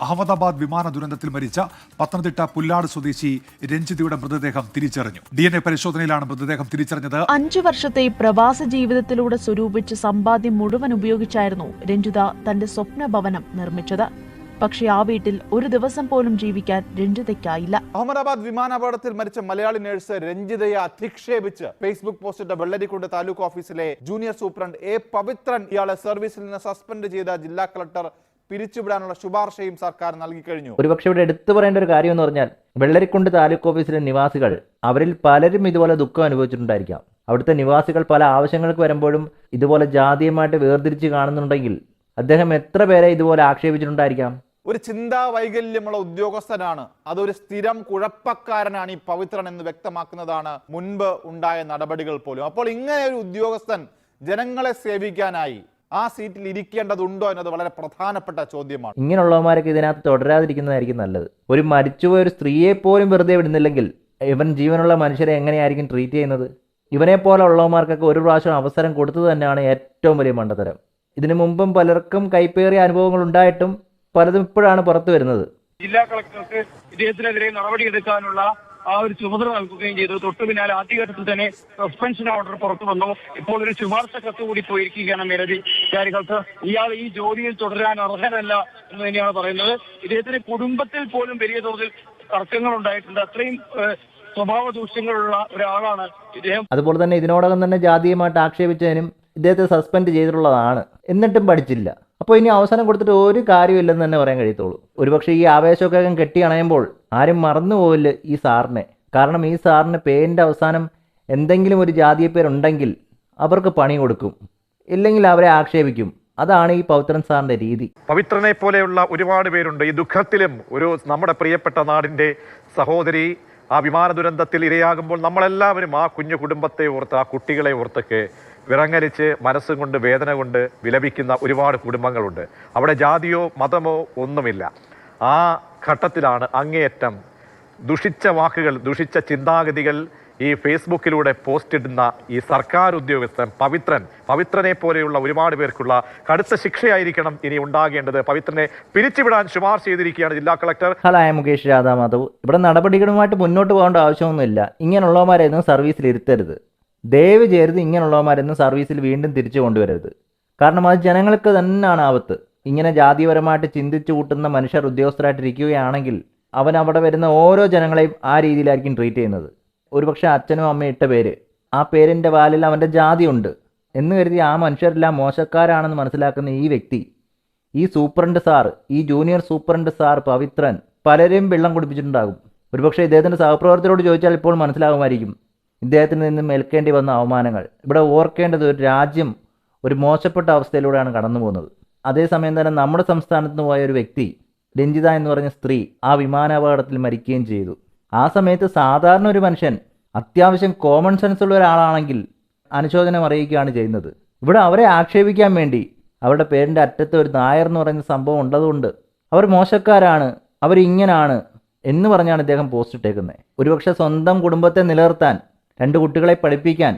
അഹമ്മദാബാദ് വിമാന ദുരന്തത്തിൽ മരിച്ച പത്തനംതിട്ട പുല്ലാട് സ്വദേശി രഞ്ജിതയുടെ മൃതദേഹം തിരിച്ചറിഞ്ഞു. ഡി എൻ എ പരിശോധനയിലാണ് മൃതദേഹം തിരിച്ചറിഞ്ഞത്. അഞ്ചു വർഷത്തെ പ്രവാസ ജീവിതത്തിലൂടെ സ്വരൂപിച്ച് സമ്പാദ്യം മുഴുവൻ ഉപയോഗിച്ചായിരുന്നു രഞ്ജിത തന്റെ സ്വപ്ന ഭവനം നിർമ്മിച്ചത്. പക്ഷേ ആ വീട്ടിൽ ഒരു ദിവസം പോലും ജീവിക്കാൻ രഞ്ജിതയ്ക്കായില്ല. അഹമ്മദാബാദ് വിമാനാപകടത്തിൽ മരിച്ച മലയാളി നഴ്സ് രഞ്ജിതയെ അധിക്ഷേപിച്ച് ഫേസ്ബുക്ക് പോസ്റ്റിട്ട വെള്ളരിക്കുണ്ട് താലൂക്ക് ഓഫീസിലെ ജൂനിയർ സൂപ്രണ്ട് എ പവിത്രൻ ഇയാളെ സർവീസിൽ നിന്ന് സസ്പെൻഡ് ചെയ്ത ജില്ലാ കളക്ടർ പിരിച്ചുവിടാനുള്ള ശുപാർശയും സർക്കാർ നൽകിക്കഴിഞ്ഞു. ഒരുപക്ഷെ ഇവിടെ എടുത്തു പറയേണ്ട ഒരു കാര്യം എന്ന് പറഞ്ഞാൽ വെള്ളരിക്കുണ്ട് താലൂക്ക് ഓഫീസിലെ നിവാസികൾ അവരിൽ പലരും ഇതുപോലെ ദുഃഖം അനുഭവിച്ചിട്ടുണ്ടായിരിക്കാം. അവിടുത്തെ നിവാസികൾ പല ആവശ്യങ്ങൾക്ക് വരുമ്പോഴും ഇതുപോലെ ജാതീയമായിട്ട് വേർതിരിച്ച് കാണുന്നുണ്ടെങ്കിൽ അദ്ദേഹം എത്ര പേരെ ഇതുപോലെ ആക്ഷേപിച്ചിട്ടുണ്ടായിരിക്കാം? ഒരു ചിന്താ വൈകല്യമുള്ള ഉദ്യോഗസ്ഥനാണ്. അതൊരു സ്ഥിരം കുഴപ്പക്കാരനാണ് ഈ പവിത്രൻ എന്ന് വ്യക്തമാക്കുന്നതാണ് മുൻപ് ഉണ്ടായ നടപടികൾ പോലും. അപ്പോൾ ഇങ്ങനെ ഒരു ഉദ്യോഗസ്ഥൻ ജനങ്ങളെ സേവിക്കാനായി ആ സീറ്റിൽ ഇരിക്കേണ്ടതുണ്ടോ എന്നത് വളരെ പ്രധാനപ്പെട്ട ചോദ്യമാണ്. ഇങ്ങനെയുള്ളവന്മാരൊക്കെ ഇതിനകത്ത് തുടരാതിരിക്കുന്നതായിരിക്കും നല്ലത്. ഒരു മരിച്ചുപോയ ഒരു സ്ത്രീയെ പോലും വെറുതെ വിടുന്നില്ലെങ്കിൽ ഇവൻ ജീവനുള്ള മനുഷ്യരെ എങ്ങനെയായിരിക്കും ട്രീറ്റ് ചെയ്യുന്നത്? ഇവനെ പോലെ ഉള്ളവന്മാർക്കൊക്കെ ഒരു പ്രാവശ്യം അവസരം കൊടുത്തത് തന്നെയാണ് ഏറ്റവും വലിയ മണ്ടത്തരം. ഇതിനു മുമ്പും പലർക്കും കൈപ്പേറിയ അനുഭവങ്ങൾ ഉണ്ടായിട്ടും പലതും ഇപ്പോഴാണ് പുറത്തു വരുന്നത്. ജില്ലാ കളക്ടർക്ക് ഇദ്ദേഹത്തിനെതിരെ നടപടിയെടുക്കാനുള്ള ആ ഒരു ചുമതല നൽകുകയും ചെയ്തു. തൊട്ടു പിന്നാലെ ആദ്യഘട്ടത്തിൽ തന്നെ സസ്പെൻഷൻ ഓർഡർ പുറത്തു വന്നു. ഇപ്പോൾ ഒരു ശുപാർശ കത്ത് കൂടി പോയിരിക്കുകയാണ് മേലധികാരികൾക്ക് ഇയാൾ ഈ ജോലിയിൽ തുടരാൻ അർഹനല്ല എന്ന് തന്നെയാണ് പറയുന്നത്. ഇദ്ദേഹത്തിന്റെ കുടുംബത്തിൽ പോലും വലിയ തോതിൽ തർക്കങ്ങൾ ഉണ്ടായിട്ടുണ്ട്. അത്രയും സ്വഭാവ ദൂഷ്യങ്ങളുള്ള ഒരാളാണ് ഇദ്ദേഹം. അതുപോലെ തന്നെ ഇതിനോടകം തന്നെ ജാതീയമായിട്ട് ആക്ഷേപിച്ചതിനും ഇദ്ദേഹത്തെ സസ്പെൻഡ് ചെയ്തിട്ടുള്ളതാണ്. എന്നിട്ടും പഠിച്ചില്ല. അപ്പോൾ ഇനി അവസരം കൊടുത്തിട്ട് ഒരു കാര്യമില്ലെന്ന് തന്നെ പറയാൻ കഴിയത്തുള്ളൂ. ഒരുപക്ഷെ ഈ ആവേശമൊക്കെ കെട്ടി അണയുമ്പോൾ ആരും മറന്നു പോവില്ല ഈ സാറിനെ. കാരണം ഈ സാറിന് പേരിന്റെ അവസാനം എന്തെങ്കിലും ഒരു ജാതീയ പേരുണ്ടെങ്കിൽ അവർക്ക് പണി കൊടുക്കും. ഇല്ലെങ്കിൽ അവരെ ആക്ഷേപിക്കും. അതാണ് ഈ പൗത്രൻ സാറിന്റെ രീതി. പവിത്രനെ പോലെയുള്ള ഒരുപാട് പേരുണ്ട്. ഈ ദുഃഖത്തിലും ഒരു നമ്മുടെ പ്രിയപ്പെട്ട നാടിന്റെ സഹോദരി ആ വിമാന ദുരന്തത്തിൽ ഇരയാകുമ്പോൾ നമ്മളെല്ലാവരും ആ കുഞ്ഞു കുടുംബത്തെ ഓർത്ത് ആ കുട്ടികളെ ഓർത്തൊക്കെ വിറങ്ങലിച്ച് മനസ്സും കൊണ്ട് വേദന കൊണ്ട് വിലപിക്കുന്ന ഒരുപാട് കുടുംബങ്ങളുണ്ട്. അവിടെ ജാതിയോ മതമോ ഒന്നുമില്ല. ആ ഘട്ടത്തിലാണ് അങ്ങേയറ്റം ദുഷിച്ച വാക്കുകൾ ദുഷിച്ച ചിന്താഗതികൾ ഈ ഫേസ്ബുക്കിലൂടെ പോസ്റ്റ് ഇടുന്ന ഈ സർക്കാർ ഉദ്യോഗസ്ഥൻ പവിത്രൻ. പവിത്രനെ പോലെയുള്ള ഒരുപാട് പേർക്കുള്ള കടുത്ത ശിക്ഷയായിരിക്കണം ഇനി ഉണ്ടാകേണ്ടത്. പവിത്രനെ പിരിച്ചുവിടാൻ ശുപാർശ ചെയ്തിരിക്കുകയാണ് ജില്ലാ കളക്ടർ. ഹലായ മുകേഷ് രാധാമാധവ്. ഇവിടെ നടപടികളുമായിട്ട് മുന്നോട്ട് പോകേണ്ട ആവശ്യമൊന്നുമില്ല. ഇങ്ങനെയുള്ളവന്മാരായിരുന്നു സർവീസിൽ ഇരുത്തരുത് ദയവ് ചെയ്ത് ഇങ്ങനെയുള്ളവന്മാരൊന്നും സർവീസിൽ വീണ്ടും തിരിച്ചു കൊണ്ടുവരരുത്. കാരണം അത് ജനങ്ങൾക്ക് തന്നെയാണ് ആപത്ത്. ഇങ്ങനെ ജാതിപരമായിട്ട് ചിന്തിച്ചു കൂട്ടുന്ന മനുഷ്യർ ഉദ്യോഗസ്ഥരായിട്ടിരിക്കുകയാണെങ്കിൽ അവൻ അവിടെ വരുന്ന ഓരോ ജനങ്ങളെയും ആ രീതിയിലായിരിക്കും ട്രീറ്റ് ചെയ്യുന്നത്. ഒരുപക്ഷെ അച്ഛനും അമ്മയും ഇട്ട പേര്. ആ പേരിന്റെ വാലിൽ അവന്റെ ജാതിയുണ്ട് എന്ന് കരുതി ആ മനുഷ്യരെല്ലാം മോശക്കാരാണെന്ന് മനസ്സിലാക്കുന്ന ഈ വ്യക്തി ഈ സൂപ്രണ്ട് സാർ ഈ ജൂനിയർ സൂപ്രണ്ട് സാർ പവിത്രൻ പലരെയും വെള്ളം കുടിപ്പിച്ചിട്ടുണ്ടാകും. ഒരുപക്ഷെ ഇദ്ദേഹത്തിന്റെ സഹപ്രവർത്തകരോട് ചോദിച്ചാൽ ഇപ്പോൾ മനസ്സിലാകുമായിരിക്കും ഇദ്ദേഹത്തിന് നിന്നും ഏൽക്കേണ്ടി വന്ന അവമാനങ്ങൾ. ഇവിടെ ഓർക്കേണ്ടത് ഒരു രാജ്യം ഒരു മോശപ്പെട്ട അവസ്ഥയിലൂടെയാണ് കടന്നു പോകുന്നത്. അതേസമയം തന്നെ നമ്മുടെ സംസ്ഥാനത്ത് പോയ ഒരു വ്യക്തി രഞ്ജിത എന്ന് പറഞ്ഞ സ്ത്രീ ആ വിമാനാപകടത്തിൽ മരിക്കുകയും ചെയ്തു. ആ സമയത്ത് സാധാരണ ഒരു മനുഷ്യൻ അത്യാവശ്യം കോമൺ സെൻസ് ഉള്ള ഒരാളാണെങ്കിൽ അനുശോചനം അറിയിക്കുകയാണ് ചെയ്യുന്നത്. ഇവിടെ അവരെ ആക്ഷേപിക്കാൻ വേണ്ടി അവരുടെ പേരിന്റെ അറ്റത്ത് ഒരു നായർ എന്ന് പറയുന്ന സംഭവം ഉള്ളതുകൊണ്ട് അവർ മോശക്കാരാണ് അവരിങ്ങനാണ് എന്ന് പറഞ്ഞാണ് ഇദ്ദേഹം പോസ്റ്റ് ഇട്ടേക്കുന്നത്. ഒരുപക്ഷെ സ്വന്തം കുടുംബത്തെ നിലനിർത്താൻ രണ്ട് കുട്ടികളെ പഠിപ്പിക്കാൻ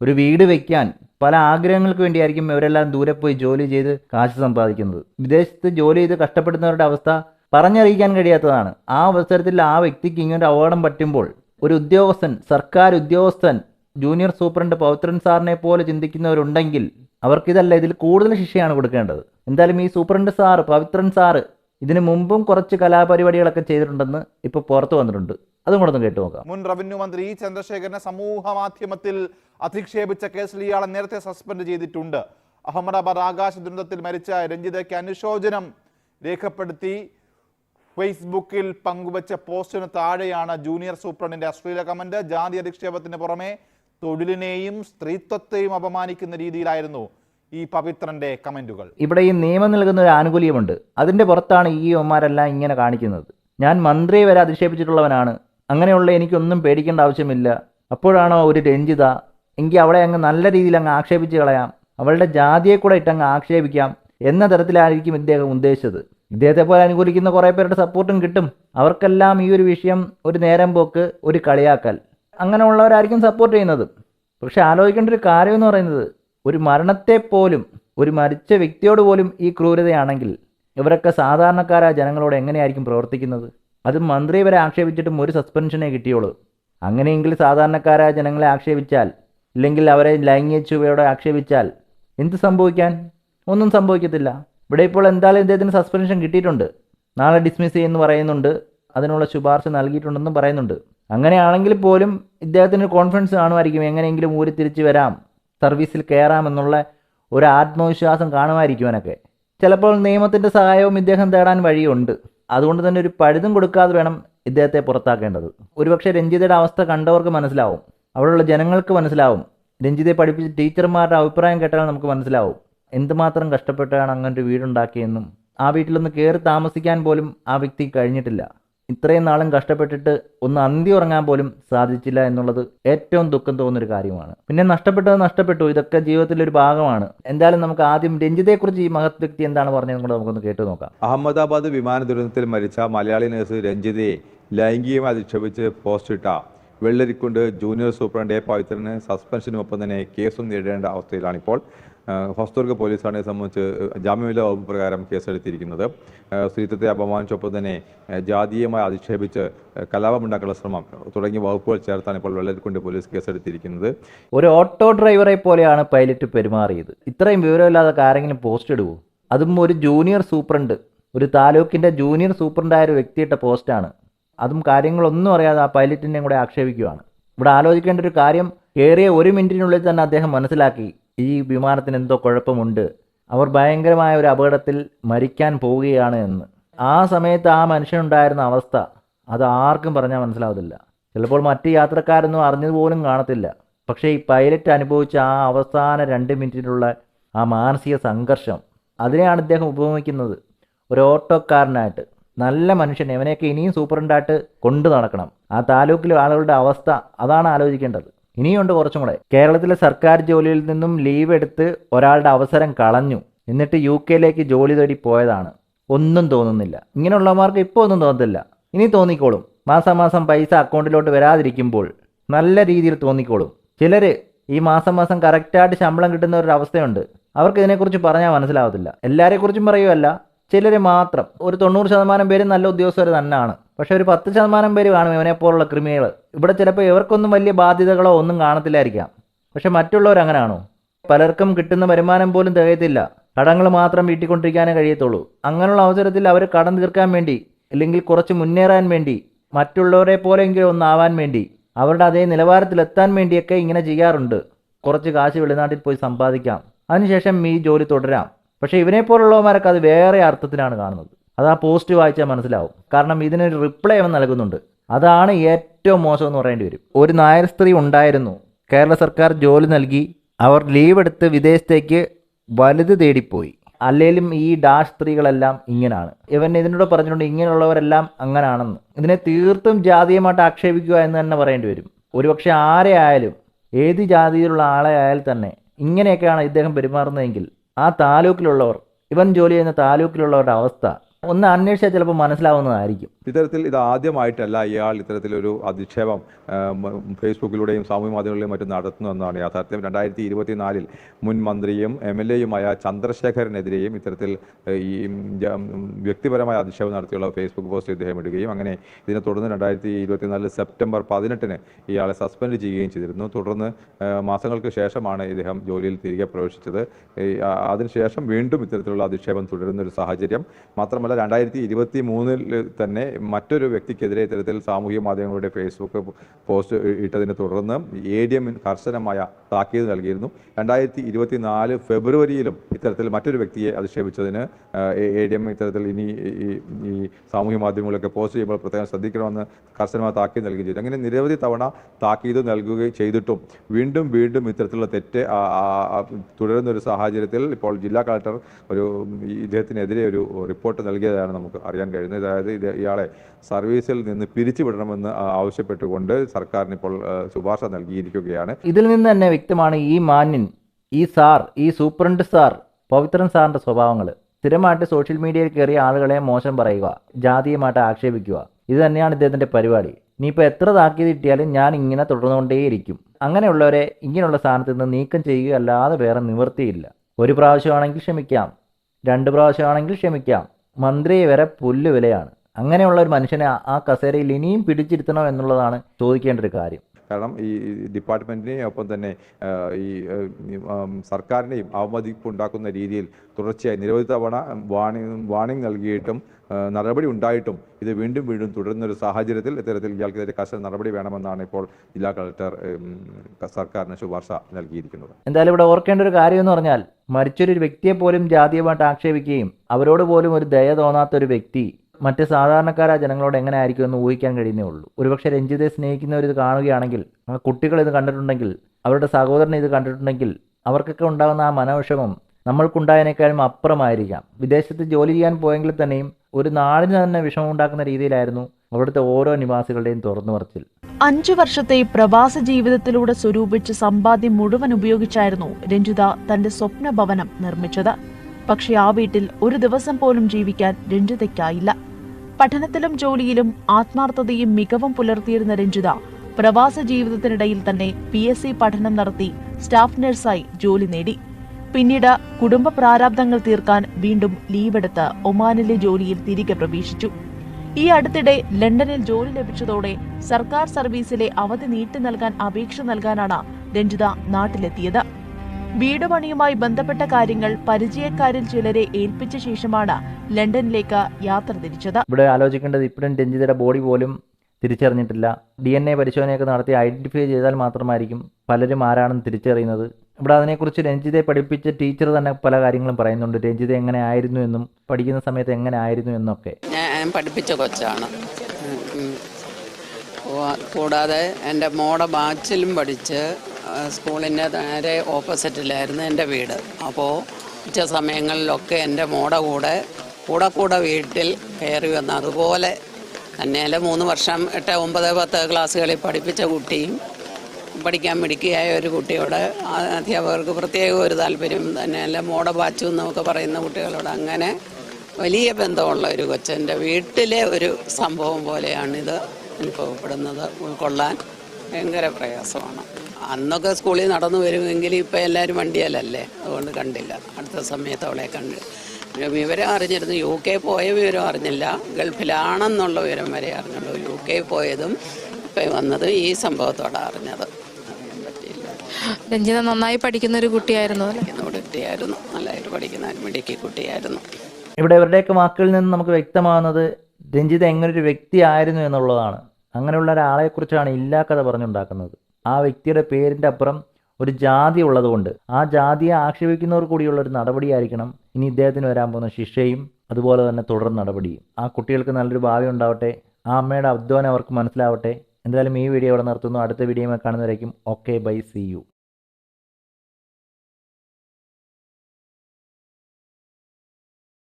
ഒരു വീട് വയ്ക്കാൻ പല ആഗ്രഹങ്ങൾക്ക് വേണ്ടിയായിരിക്കും ഇവരെല്ലാം ദൂരെ പോയി ജോലി ചെയ്ത് കാശ് സമ്പാദിക്കുന്നത്. വിദേശത്ത് ജോലി ചെയ്ത് കഷ്ടപ്പെടുന്നവരുടെ അവസ്ഥ പറഞ്ഞറിയിക്കാൻ കഴിയാത്തതാണ്. ആ അവസരത്തിൽ ആ വ്യക്തിക്ക് ഇങ്ങനെ അപകടം പറ്റുമ്പോൾ ഒരു ഉദ്യോഗസ്ഥൻ സർക്കാർ ഉദ്യോഗസ്ഥൻ ജൂനിയർ സൂപ്രണ്ട് പൗത്രൻ സാറിനെ പോലെ ചിന്തിക്കുന്നവരുണ്ടെങ്കിൽ അവർക്കിതല്ല ഇതിൽ കൂടുതൽ ശിക്ഷയാണ് കൊടുക്കേണ്ടത്. എന്തായാലും ഈ സൂപ്രണ്ട് സാറ് പവിത്രൻ സാറ് ഇതിനു മുമ്പും കുറച്ച് കലാപരിപാടികളൊക്കെ ചെയ്തിട്ടുണ്ടെന്ന് ഇപ്പോൾ പുറത്തു വന്നിട്ടുണ്ട്. അതും കൂടെ കേട്ടു നോക്കാം. മുൻ റവന്യൂ മന്ത്രി ഇ ചന്ദ്രശേഖരനെ സമൂഹ മാധ്യമത്തിൽ അധിക്ഷേപിച്ച കേസിൽ ഇയാളെ നേരത്തെ സസ്പെൻഡ് ചെയ്തിട്ടുണ്ട്. അഹമ്മദാബാദ് ആകാശ ദുരന്തത്തിൽ മരിച്ച രഞ്ജിതയ്ക്ക് അനുശോചനം രേഖപ്പെടുത്തി. ഫേസ്ബുക്കിൽ പങ്കുവച്ച പോസ്റ്റിന് താഴെയാണ് ജൂനിയർ സൂപ്രണ്ടിന്റെ അശ്ലീല കമന്റ്. ജാതി അധിക്ഷേപത്തിന് പുറമെ തൊഴിലിനെയും സ്ത്രീത്വത്തെയും അപമാനിക്കുന്ന രീതിയിലായിരുന്നു ഈ പവിത്രന്റെ കമന്റുകൾ. ഇവിടെ ഈ നിയമം നൽകുന്ന ഒരു ആനുകൂല്യമുണ്ട്. അതിന്റെ പുറത്താണ് ഈ ഒമാരെല്ലാം ഇങ്ങനെ കാണിക്കുന്നത്. ഞാൻ മന്ത്രിയെ വരെ അധിക്ഷേപിച്ചിട്ടുള്ളവനാണ്. അങ്ങനെയുള്ള എനിക്കൊന്നും പേടിക്കേണ്ട ആവശ്യമില്ല. അപ്പോഴാണോ ഒരു രഞ്ജിത എങ്കിൽ അവളെ അങ്ങ് നല്ല രീതിയിൽ അങ്ങ് ആക്ഷേപിച്ച് കളയാം. അവളുടെ ജാതിയെ കൂടെ ഇട്ടങ്ങ് ആക്ഷേപിക്കാം എന്ന തരത്തിലായിരിക്കും ഇദ്ദേഹം ഉദ്ദേശിച്ചത്. ഇദ്ദേഹത്തെ പോലെ അനുകൂലിക്കുന്ന കുറേ പേരുടെ സപ്പോർട്ടും കിട്ടും. അവർക്കെല്ലാം ഈ ഒരു വിഷയം ഒരു നേരം പോക്ക് ഒരു കളിയാക്കൽ. അങ്ങനെയുള്ളവരായിരിക്കും സപ്പോർട്ട് ചെയ്യുന്നത്. പക്ഷെ ആലോചിക്കേണ്ട ഒരു കാര്യം എന്ന് പറയുന്നത് ഒരു മരണത്തെ പോലും ഒരു മരിച്ച വ്യക്തിയോട് പോലും ഈ ക്രൂരതയാണെങ്കിൽ ഇവരൊക്കെ സാധാരണക്കാരായ ജനങ്ങളോട് എങ്ങനെയായിരിക്കും പ്രവർത്തിക്കുന്നത്? അത് മന്ത്രി വരെ ആക്ഷേപിച്ചിട്ടും ഒരു സസ്പെൻഷനെ കിട്ടിയുള്ളൂ. അങ്ങനെയെങ്കിൽ സാധാരണക്കാരായ ജനങ്ങളെ ആക്ഷേപിച്ചാൽ ഇല്ലെങ്കിൽ അവരെ ലൈംഗിക ചുവയോടെ ആക്ഷേപിച്ചാൽ എന്ത് സംഭവിക്കാൻ? ഒന്നും സംഭവിക്കത്തില്ല. ഇവിടെ ഇപ്പോൾ എന്തായാലും ഇദ്ദേഹത്തിന് സസ്പെൻഷൻ കിട്ടിയിട്ടുണ്ട്. നാളെ ഡിസ്മിസ് ചെയ്യുമെന്ന് പറയുന്നുണ്ട്. അതിനുള്ള ശുപാർശ നൽകിയിട്ടുണ്ടെന്നും പറയുന്നുണ്ട്. അങ്ങനെയാണെങ്കിൽ പോലും ഇദ്ദേഹത്തിന് കോൺഫിഡൻസ് കാണുമായിരിക്കും. എങ്ങനെയെങ്കിലും ഊരി തിരിച്ചു വരാം. സർവീസിൽ കയറാമെന്നുള്ള ഒരു ആത്മവിശ്വാസം കാണുമായിരിക്കുവാനൊക്കെ. ചിലപ്പോൾ നിയമത്തിന്റെ സഹായവും ഇദ്ദേഹം തേടാൻ വഴിയുണ്ട്. അതുകൊണ്ട് തന്നെ ഒരു പഴുതും കൊടുക്കാതെ വേണം ഇദ്ദേഹത്തെ പുറത്താക്കേണ്ടത്. ഒരുപക്ഷെ രഞ്ജിതയുടെ അവസ്ഥ കണ്ടവർക്ക് മനസ്സിലാവും. അവിടെയുള്ള ജനങ്ങൾക്ക് മനസ്സിലാവും. രഞ്ജിതയെ പഠിപ്പിച്ച ടീച്ചർമാരുടെ അഭിപ്രായം കേട്ടാൽ നമുക്ക് മനസ്സിലാവും. എന്തുമാത്രം കഷ്ടപ്പെട്ടാണ് അങ്ങനെ വീടുണ്ടാക്കിയെന്നും ആ വീട്ടിലൊന്ന് കയറി താമസിക്കാൻ പോലും ആ വ്യക്തി കഴിഞ്ഞിട്ടില്ല. ഇത്രയും നാളും കഷ്ടപ്പെട്ടിട്ട് ഒന്ന് അന്തി ഉറങ്ങാൻ പോലും സാധിച്ചില്ല എന്നുള്ളത് ഏറ്റവും ദുഃഖം തോന്നുന്നൊരു കാര്യമാണ്. പിന്നെ നഷ്ടപ്പെട്ടത് നഷ്ടപ്പെട്ടു. ഇതൊക്കെ ജീവിതത്തിലെ ഒരു ഭാഗമാണ്. എന്തായാലും നമുക്ക് ആദ്യം രഞ്ജിതയെക്കുറിച്ച് ഈ മഹത് വ്യക്തി എന്താണ് പറഞ്ഞതെന്ന് കൂടെ നമുക്കൊന്ന് കേട്ടു നോക്കാം. അഹമ്മദാബാദ് വിമാന ദുരന്തത്തിൽ മരിച്ച മലയാളി നേഴ്സ് രഞ്ജിതയെ ലൈംഗികമായി അധിക്ഷേപിച്ച് പോസ്റ്റിട്ട വെള്ളരിക്കുണ്ട് ജൂനിയർ സൂപ്രണ്ട് എ പവിത്രന് സസ്പെൻഷനുമൊപ്പം തന്നെ കേസും നേരിടേണ്ട അവസ്ഥയിലാണിപ്പോൾ. ആഹ് പോലീസാണ് ഇത് സംബന്ധിച്ച് ജാമ്യമില്ലാ വകുപ്പ് പ്രകാരം കേസെടുത്തിരിക്കുന്നത്. സ്ത്രീത്വത്തെ അപമാനിച്ചൊപ്പം തന്നെ ജാതീയമായി അധിക്ഷേപിച്ച് കലാപമുണ്ടാക്കാനുള്ള ശ്രമം തുടങ്ങിയ വകുപ്പുകൾ ചേർത്താണ് ഇപ്പോൾ വെള്ളരിക്കുണ്ട് പോലീസ് കേസെടുത്തിരിക്കുന്നത്. ഒരു ഓട്ടോ ഡ്രൈവറെ പോലെയാണ് പൈലറ്റ് പെരുമാറിയത്. ഇത്രയും വിവരമില്ലാതെ ആരെങ്കിലും പോസ്റ്റ് ഇടുവോ? അതും ഒരു ജൂനിയർ സൂപ്രണ്ട് ഒരു താലൂക്കിന്റെ ജൂനിയർ സൂപ്രണ്ടായ ഒരു വ്യക്തിയിട്ട പോസ്റ്റാണ്. അതും കാര്യങ്ങളൊന്നും അറിയാതെ ആ പൈലറ്റിനെയും കൂടെ ആക്ഷേപിക്കുകയാണ് ഇവിടെ ആലോചിക്കേണ്ട ഒരു കാര്യം ഏറിയ ഒരു മിനിറ്റിനുള്ളിൽ തന്നെ അദ്ദേഹം മനസ്സിലാക്കി. ഈ വിമാനത്തിന് എന്തോ കുഴപ്പമുണ്ട്. അവർ ഭയങ്കരമായ ഒരു അപകടത്തിൽ മരിക്കാൻ പോവുകയാണ് എന്ന്. ആ സമയത്ത് ആ മനുഷ്യനുണ്ടായിരുന്ന അവസ്ഥ അത് ആർക്കും പറഞ്ഞാൽ മനസ്സിലാവത്തില്ല. ചിലപ്പോൾ മറ്റ് യാത്രക്കാരൊന്നും അറിഞ്ഞതുപോലും കാണത്തില്ല. പക്ഷേ ഈ പൈലറ്റ് അനുഭവിച്ച ആ അവസാന രണ്ട് മിനിറ്റിലുള്ള ആ മാനസിക സംഘർഷം അതിനെയാണ് ഇദ്ദേഹം ഉപമിക്കുന്നത്. ഒരു ഓട്ടോക്കാരനായിട്ട് നല്ല മനുഷ്യൻ ഇവനെയൊക്കെ ഇനിയും സൂപ്രണ്ടായിട്ട് കൊണ്ടു നടക്കണം. ആ താലൂക്കിലെ ആളുകളുടെ അവസ്ഥ അതാണ് ആലോചിക്കേണ്ടത്. ഇനിയുണ്ട് കുറച്ചും കൂടെ. കേരളത്തിലെ സർക്കാർ ജോലിയിൽ നിന്നും ലീവ് എടുത്ത് ഒരാളുടെ അവസരം കളഞ്ഞു. എന്നിട്ട് യു കെയിലേക്ക് ജോലി തേടി പോയതാണ്. ഒന്നും തോന്നുന്നില്ല. ഇങ്ങനെയുള്ളവർക്ക് ഇപ്പോൾ ഒന്നും തോന്നത്തില്ല. ഇനി തോന്നിക്കോളും. മാസം മാസം പൈസ അക്കൗണ്ടിലോട്ട് വരാതിരിക്കുമ്പോൾ നല്ല രീതിയിൽ തോന്നിക്കോളും. ചിലർ ഈ മാസം മാസം കറക്റ്റായിട്ട് ശമ്പളം കിട്ടുന്ന ഒരു അവസ്ഥയുണ്ട്. അവർക്ക് ഇതിനെക്കുറിച്ച് പറഞ്ഞാൽ മനസ്സിലാവത്തില്ല. എല്ലാവരെക്കുറിച്ചും പറയുമല്ല ചിലർ മാത്രം ഒരു തൊണ്ണൂറ് ശതമാനം പേര് നല്ല ഉദ്യോഗസ്ഥർ തന്നെയാണ് പക്ഷേ ഒരു പത്ത് ശതമാനം പേര് കാണും ഇവനെ പോലുള്ള ക്രിമികൾ ഇവിടെ ചിലപ്പോൾ ഇവർക്കൊന്നും വലിയ ബാധ്യതകളോ ഒന്നും കാണത്തില്ലായിരിക്കാം. പക്ഷെ മറ്റുള്ളവർ അങ്ങനെയാണോ പലർക്കും കിട്ടുന്ന വരുമാനം പോലും തികയത്തില്ല. കടങ്ങൾ മാത്രം വീട്ടിക്കൊണ്ടിരിക്കാനേ കഴിയത്തുള്ളൂ. അങ്ങനെയുള്ള അവസരത്തിൽ അവർ കടം തീർക്കാൻ വേണ്ടി അല്ലെങ്കിൽ കുറച്ച് മുന്നേറാൻ വേണ്ടി മറ്റുള്ളവരെ പോലെയെങ്കിലും ഒന്നാവാൻ വേണ്ടി അവരുടെ അതേ നിലവാരത്തിലെത്താൻ വേണ്ടിയൊക്കെ ഇങ്ങനെ ചെയ്യാറുണ്ട്. കുറച്ച് കാശ് വെളിനാട്ടിൽ പോയി സമ്പാദിക്കാം. അതിനുശേഷം ഈ ജോലി തുടരാം. പക്ഷേ ഇവനെ പോലുള്ളവന്മാരൊക്കെ അത് വേറെ അർത്ഥത്തിലാണ് കാണുന്നത്. അത് ആ പോസ്റ്റ് വായിച്ചാൽ മനസ്സിലാവും. കാരണം ഇതിനൊരു റിപ്ലൈ അവൻ നൽകുന്നുണ്ട്. അതാണ് ഏറ്റവും മോശം എന്ന് പറയേണ്ടി വരും. ഒരു നായർ സ്ത്രീ ഉണ്ടായിരുന്നു. കേരള സർക്കാർ ജോലി നൽകി. അവർ ലീവ് എടുത്ത് വിദേശത്തേക്ക് വലുത് തേടിപ്പോയി. അല്ലെങ്കിലും ഈ ഡാഷ് സ്ത്രീകളെല്ലാം ഇങ്ങനെയാണ് ഇവൻ ഇതിനോട് പറഞ്ഞിട്ടുണ്ട് ഇങ്ങനെയുള്ളവരെല്ലാം അങ്ങനാണെന്ന്. ഇതിനെ തീർത്തും ജാതീയമായിട്ട് ആക്ഷേപിക്കുക എന്ന് തന്നെ പറയേണ്ടി വരും. ഒരുപക്ഷെ ആരെ ആയാലും ഏത് ജാതിയിലുള്ള ആളെ ആയാൽ തന്നെ ഇങ്ങനെയൊക്കെയാണ് ഇദ്ദേഹം പെരുമാറുന്നതെങ്കിൽ ആ താലൂക്കിലുള്ളവർ ഇവൻ ജോലി ചെയ്യുന്ന താലൂക്കിലുള്ളവരുടെ അവസ്ഥ ഒന്ന് അന്വേഷിച്ചാൽ ചിലപ്പോൾ മനസ്സിലാവുന്നതായിരിക്കും. ഇത്തരത്തിൽ ഇത് ആദ്യമായിട്ടല്ല ഇയാൾ ഇത്തരത്തിലൊരു അധിക്ഷേപം ഫേസ്ബുക്കിലൂടെയും സാമൂഹ്യ മാധ്യമങ്ങളിലും മറ്റും നടത്തുന്നു എന്നാണ് യാഥാർത്ഥ്യം. രണ്ടായിരത്തി ഇരുപത്തിനാലിൽ മുൻ മന്ത്രിയും എം എൽ എയുമായ ചന്ദ്രശേഖരനെതിരെയും ഇത്തരത്തിൽ ഈ വ്യക്തിപരമായ അധിക്ഷേപം നടത്തിയുള്ള ഫേസ്ബുക്ക് പോസ്റ്റ് ഇദ്ദേഹം ഇടുകയും അങ്ങനെ ഇതിനെ തുടർന്ന് രണ്ടായിരത്തി ഇരുപത്തിനാല് സെപ്റ്റംബർ പതിനെട്ടിന് ഇയാളെ സസ്പെൻഡ് ചെയ്യുകയും ചെയ്തിരുന്നു. തുടർന്ന് മാസങ്ങൾക്ക് ശേഷമാണ് ഇദ്ദേഹം ജോലിയിൽ തിരികെ പ്രവേശിച്ചത്. അതിനുശേഷം വീണ്ടും ഇത്തരത്തിലുള്ള അധിക്ഷേപം തുടരുന്ന ഒരു സാഹചര്യം മാത്രമല്ല രണ്ടായിരത്തി ഇരുപത്തി മൂന്നിൽ തന്നെ മറ്റൊരു വ്യക്തിക്കെതിരെ ഇത്തരത്തിൽ സാമൂഹ്യ മാധ്യമങ്ങളുടെ ഫേസ്ബുക്ക് പോസ്റ്റ് ഇട്ടതിനെ തുടർന്ന് എ ഡി എമ്മിന് കർശനമായ താക്കീത് നൽകിയിരുന്നു. രണ്ടായിരത്തി ഇരുപത്തി നാല് ഫെബ്രുവരിയിലും ഇത്തരത്തിൽ മറ്റൊരു വ്യക്തിയെ അധിക്ഷേപിച്ചതിന് എ ഡി എം ഇത്തരത്തിൽ ഇനി ഈ സാമൂഹ്യ മാധ്യമങ്ങളിലൊക്കെ പോസ്റ്റ് ചെയ്യുമ്പോൾ പ്രത്യേകം ശ്രദ്ധിക്കണമെന്ന് കർശനമായ താക്കീത് നൽകുകയും ചെയ്തു. അങ്ങനെ നിരവധി തവണ താക്കീത് നൽകുകയും ചെയ്തിട്ടും വീണ്ടും വീണ്ടും ഇത്തരത്തിലുള്ള തെറ്റ് തുടരുന്ന ഒരു സാഹചര്യത്തിൽ ഇപ്പോൾ ജില്ലാ കളക്ടർ ഒരു ഇദ്ദേഹത്തിനെതിരെ ഒരു റിപ്പോർട്ട് നൽകിയതാണ് നമുക്ക് അറിയാൻ കഴിയുന്നത്. അതായത് ഇയാളെ സർവീസിൽ നിന്ന് പിരിച്ചുവിടണമെന്ന് ആവശ്യപ്പെട്ടുകൊണ്ട് സർക്കാരിന് ഇപ്പോൾ ശുപാർശ നൽകിയിരിക്കുകയാണ്. ഇതിൽ നിന്ന് തന്നെ വ്യക്തമാണ് ഈ മാന്യൻ ഈ സാർ ഈ സൂപ്രണ്ട് സാർ പവിത്രൻ സാറിന്റെ സ്വഭാവങ്ങൾ. സ്ഥിരമായിട്ട് സോഷ്യൽ മീഡിയയിൽ കയറിയ ആളുകളെ മോശം പറയുക ജാതീയമായിട്ട് ആക്ഷേപിക്കുക. ഇത് തന്നെയാണ് ഇദ്ദേഹത്തിന്റെ പരിപാടി. നീ ഇനിയിപ്പോൾ എത്ര താക്കീത് കിട്ടിയാലും ഞാൻ ഇങ്ങനെ തുടർന്നുകൊണ്ടേയിരിക്കും. അങ്ങനെയുള്ളവരെ ഇങ്ങനെയുള്ള സ്ഥാനത്ത് നിന്ന് നീക്കം ചെയ്യുകയല്ലാതെ വേറെ നിവൃത്തിയില്ല. ഒരു പ്രാവശ്യമാണെങ്കിൽ ക്ഷമിക്കാം. രണ്ട് പ്രാവശ്യമാണെങ്കിൽ ക്ഷമിക്കാം. മന്ത്രി വരെ പുല്ല് വിലയാണ്. അങ്ങനെയുള്ള ഒരു മനുഷ്യനെ ആ കസേരയിൽ ഇനിയും പിടിച്ചിരുത്തണം എന്നുള്ളതാണ് ചോദിക്കേണ്ട ഒരു കാര്യം. കാരണം ഈ ഡിപ്പാർട്ട്മെന്റിനെയും ഒപ്പം തന്നെ ഈ സർക്കാരിനെയും അവമതിപ്പ് ഉണ്ടാക്കുന്ന രീതിയിൽ തുടർച്ചയായി നിരവധി തവണ വാണിംഗ് വാണിംഗ് നൽകിയിട്ടും നടപടി ഉണ്ടായിട്ടും ഇത് വീണ്ടും വീണ്ടും തുടരുന്ന ഒരു സാഹചര്യത്തിൽ ഇത്തരത്തിൽ ഇയാൾക്കെതിരെ കർശന നടപടി വേണമെന്നാണ് ഇപ്പോൾ ജില്ലാ കളക്ടർ സർക്കാരിന് ശുപാർശ നൽകിയിരിക്കുന്നത്. എന്തായാലും ഇവിടെ ഓർക്കേണ്ട ഒരു കാര്യം എന്ന് പറഞ്ഞാൽ മരിച്ചൊരു വ്യക്തിയെ പോലും ജാതീയമായിട്ട് ആക്ഷേപിക്കുകയും അവരോട് പോലും ഒരു ദയ തോന്നാത്ത ഒരു വ്യക്തി മറ്റ് സാധാരണക്കാരായ ജനങ്ങളോട് എങ്ങനെ ആയിരിക്കും എന്ന് ഊഹിക്കാൻ കഴിയുന്നേ ഉള്ളൂ. ഒരുപക്ഷെ രഞ്ജിതയെ സ്നേഹിക്കുന്നവർ ഇത് കാണുകയാണെങ്കിൽ കുട്ടികൾ ഇത് കണ്ടിട്ടുണ്ടെങ്കിൽ അവരുടെ സഹോദരൻ ഇത് കണ്ടിട്ടുണ്ടെങ്കിൽ അവർക്കൊക്കെ ഉണ്ടാകുന്ന ആ മനോവിഷമം നമ്മൾക്കുണ്ടായതിനേക്കാളും അപ്പുറമായിരിക്കാം. വിദേശത്ത് ജോലി ചെയ്യാൻ പോയെങ്കിൽ തന്നെയും ഒരു നാടിന് തന്നെ വിഷമം ഉണ്ടാക്കുന്ന രീതിയിലായിരുന്നു അവിടുത്തെ ഓരോ നിവാസികളുടെയും തുറന്നു പറച്ചിൽ. അഞ്ചു വർഷത്തെ പ്രവാസ ജീവിതത്തിലൂടെ സ്വരൂപിച്ച സമ്പാദ്യം മുഴുവൻ ഉപയോഗിച്ചായിരുന്നു രഞ്ജിത തന്റെ സ്വപ്ന ഭവനം നിർമ്മിച്ചത്. പക്ഷേ ആ വീട്ടിൽ ഒരു ദിവസം പോലും ജീവിക്കാൻ രഞ്ജിതയ്ക്കായില്ല. പഠനത്തിലും ജോലിയിലും ആത്മാർത്ഥതയും മികവും പുലർത്തിയിരുന്ന രഞ്ജിത പ്രവാസ ജീവിതത്തിനിടയിൽ തന്നെ പി എസ് സി പഠനം നടത്തി സ്റ്റാഫ് നഴ്സായി ജോലി നേടി. പിന്നീട് കുടുംബ പ്രാരാബ്ദങ്ങൾ തീർക്കാൻ വീണ്ടും ലീവെടുത്ത് ഒമാനിലെ ജോലിയിൽ തിരികെ പ്രവേശിച്ചു. ഈ അടുത്തിടെ ലണ്ടനിൽ ജോലി ലഭിച്ചതോടെ സർക്കാർ സർവീസിലെ അവധി നീട്ടി നൽകാൻ അപേക്ഷ നൽകാനാണ് രഞ്ജിത നാട്ടിലെത്തിയത്. വീട് പണിയുമായി ബന്ധപ്പെട്ട കാര്യങ്ങൾ പരിചയക്കാരിൽ ചിലരെ ഏൽപ്പിച്ച ശേഷമാണ് ലണ്ടനിലേക്ക് യാത്ര തിരിച്ചത്. ഇവിടെ ആലോചിക്കേണ്ടത് ഇപ്പോഴും രഞ്ജിതയുടെ ബോഡി പോലും തിരിച്ചറിഞ്ഞിട്ടില്ല. ഡി എൻ എ പരിശോധനയൊക്കെ നടത്തി ഐഡന്റിഫൈ ചെയ്താൽ മാത്രമായിരിക്കും പലരും ആരാണെന്ന് തിരിച്ചറിയുന്നത്. ഇവിടെ അതിനെക്കുറിച്ച് രഞ്ജിതയെ പഠിപ്പിച്ച ടീച്ചർ തന്നെ പല കാര്യങ്ങളും പറയുന്നുണ്ട്. രഞ്ജിത എങ്ങനെ ആയിരുന്നു എന്നും പഠിക്കുന്ന സമയത്ത് എങ്ങനെ ആയിരുന്നു എന്നൊക്കെ. ഞാൻ പഠിപ്പിച്ച കൊച്ചാണ്. കൂടാതെ എന്റെ മോടെ ബാച്ചിലും പഠിച്ച് സ്കൂളിന്റെ നേരെ ഓപ്പോസിറ്റിലായിരുന്നു എന്റെ വീട്. അപ്പോൾ ഉച്ച സമയങ്ങളിലൊക്കെ എന്റെ മോടെ കൂടെ കൂടെ കൂടെ വീട്ടിൽ കയറി വന്ന് അതുപോലെ തന്നെയല്ല മൂന്ന് വർഷം എട്ട് ഒമ്പത് പത്ത് ക്ലാസ്സുകളിൽ പഠിപ്പിച്ച കുട്ടിയും പഠിക്കാൻ മിടുക്കിയായ ഒരു കുട്ടിയോട് അധ്യാപകർക്ക് പ്രത്യേക ഒരു താല്പര്യം തന്നെയല്ല മോടെ ബാച്ചു എന്നൊക്കെ പറയുന്ന കുട്ടികളോട് അങ്ങനെ വലിയ ബന്ധമുള്ള ഒരു കൊച്ചന്റെ വീട്ടിലെ ഒരു സംഭവം പോലെയാണിത് അനുഭവപ്പെടുന്നത്. ഉൾക്കൊള്ളാൻ ഭയങ്കര പ്രയാസമാണ്. അന്നൊക്കെ സ്കൂളിൽ നടന്നു വരുമെങ്കിൽ ഇപ്പം എല്ലാവരും വണ്ടിയാലല്ലേ? അതുകൊണ്ട് കണ്ടില്ല. അടുത്ത സമയത്ത് അവളെ കണ്ട്. വിവരം അറിഞ്ഞിരുന്നു. യു കെ പോയ വിവരം അറിഞ്ഞില്ല. ഗൾഫിലാണെന്നുള്ള വിവരം വരെ അറിഞ്ഞുള്ളൂ. യു കെ പോയതും ഇപ്പം വന്നതും ഈ സംഭവത്തോടെ അറിഞ്ഞത്. രഞ്ജിത നന്നായി പഠിക്കുന്ന ഒരു കുട്ടിയായിരുന്നു കുട്ടിയായിരുന്നു. നല്ലതായിട്ട് പഠിക്കുന്ന ഒരു മിടുക്കി കുട്ടിയായിരുന്നു. ഇവിടെ ഇവരുടെയൊക്കെ വാക്കുകളിൽ നിന്ന് നമുക്ക് വ്യക്തമാകുന്നത് രഞ്ജിത എങ്ങനൊരു വ്യക്തിയായിരുന്നു എന്നുള്ളതാണ്. അങ്ങനെയുള്ള ഒരാളെക്കുറിച്ചാണ് ഇല്ലാ കഥ പറഞ്ഞുണ്ടാക്കുന്നത്. ആ വ്യക്തിയുടെ പേരിന്റെ അപ്പുറം ഒരു ജാതി ഉള്ളതുകൊണ്ട്. ആ ജാതിയെ ആക്ഷേപിക്കുന്നവർ കൂടിയുള്ള ഒരു നടപടിയായിരിക്കണം ഇനി ഇദ്ദേഹത്തിന് വരാൻ പോകുന്ന ശിക്ഷയും അതുപോലെ തന്നെ തുടർ നടപടിയും. ആ കുട്ടികൾക്ക് നല്ലൊരു ഭാവി ഉണ്ടാവട്ടെ. ആ അമ്മയുടെ അധ്വാനം അവർക്ക് മനസ്സിലാവട്ടെ. എന്തായാലും ഈ വീഡിയോ ഇവിടെ നിർത്തുന്നു. അടുത്ത വീഡിയോ കാണുന്നവരേക്കും ഓക്കെ ബൈ സി യു.